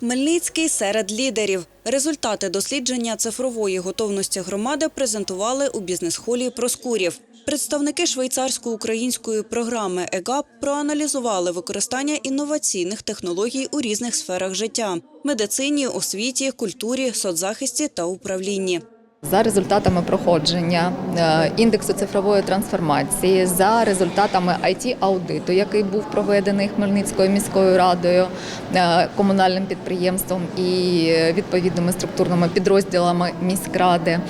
Хмельницький серед лідерів. Результати дослідження цифрової готовності громади презентували у бізнес-холі Проскурів. Представники швейцарсько-української програми ЕГАП проаналізували використання інноваційних технологій у різних сферах життя – медицині, освіті, культурі, соцзахисті та управлінні. За результатами проходження е, індексу цифрової трансформації, за результатами it аудиту який був проведений Хмельницькою міською радою, е, комунальним підприємством і е, відповідними структурними підрозділами міськради,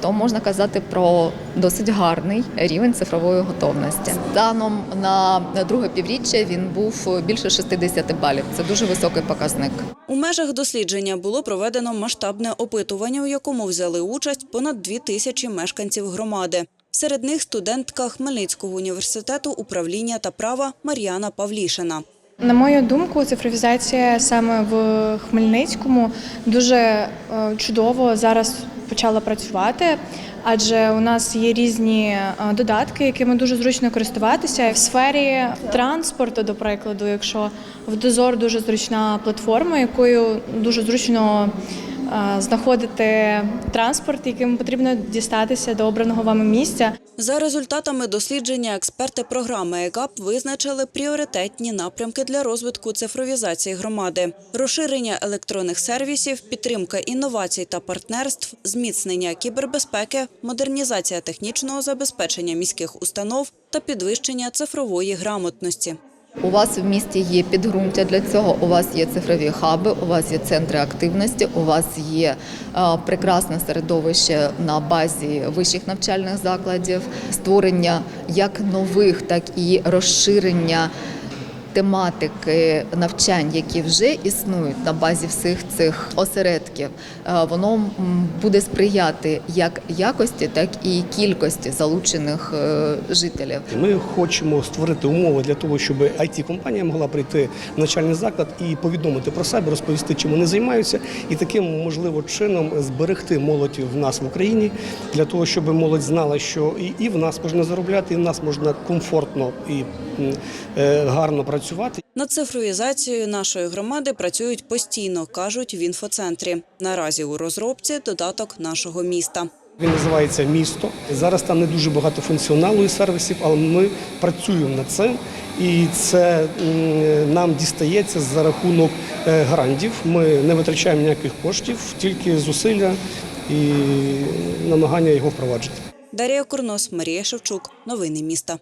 то можна казати про досить гарний рівень цифрової готовності. Станом на друге півріччя він був більше 60 балів. Це дуже високий показник. У межах дослідження було проведено масштабне опитування, у якому взяли участь понад дві тисячі мешканців громади. Серед них студентка Хмельницького університету управління та права Мар'яна Павлішина. На мою думку, цифровізація саме в Хмельницькому дуже е, чудово зараз почала працювати, адже у нас є різні е, додатки, якими дуже зручно користуватися. В сфері транспорту, до прикладу, якщо в дозор дуже зручна платформа, якою дуже зручно знаходити транспорт, яким потрібно дістатися до обраного вами місця. За результатами дослідження експерти програми ЕКАП визначили пріоритетні напрямки для розвитку цифровізації громади: розширення електронних сервісів, підтримка інновацій та партнерств, зміцнення кібербезпеки, модернізація технічного забезпечення міських установ та підвищення цифрової грамотності. У вас в місті є підґрунтя для цього. У вас є цифрові хаби, у вас є центри активності, у вас є е, прекрасне середовище на базі вищих навчальних закладів, створення як нових, так і розширення. Тематики навчань, які вже існують на базі всіх цих осередків, е, воно буде сприяти як якості, так і кількості залучених е, жителів. Ми хочемо створити умови для того, щоб it компанія могла прийти в навчальний заклад і повідомити про себе, розповісти, чим вони займаються, і таким можливо чином зберегти молодь в нас в Україні для того, щоб молодь знала, що і, в нас можна заробляти, і в нас можна комфортно і е, гарно працювати. Над цифровізацією нашої громади працюють постійно, кажуть в інфоцентрі. Наразі у розробці додаток нашого міста. Він називається місто. Зараз там не дуже багато функціоналу і сервісів, але ми працюємо над цим. І це нам дістається за рахунок е, грантів. Ми не витрачаємо ніяких коштів, тільки зусилля і намагання його впроваджити. Дар'я Курнос, Марія Шевчук. Новини міста.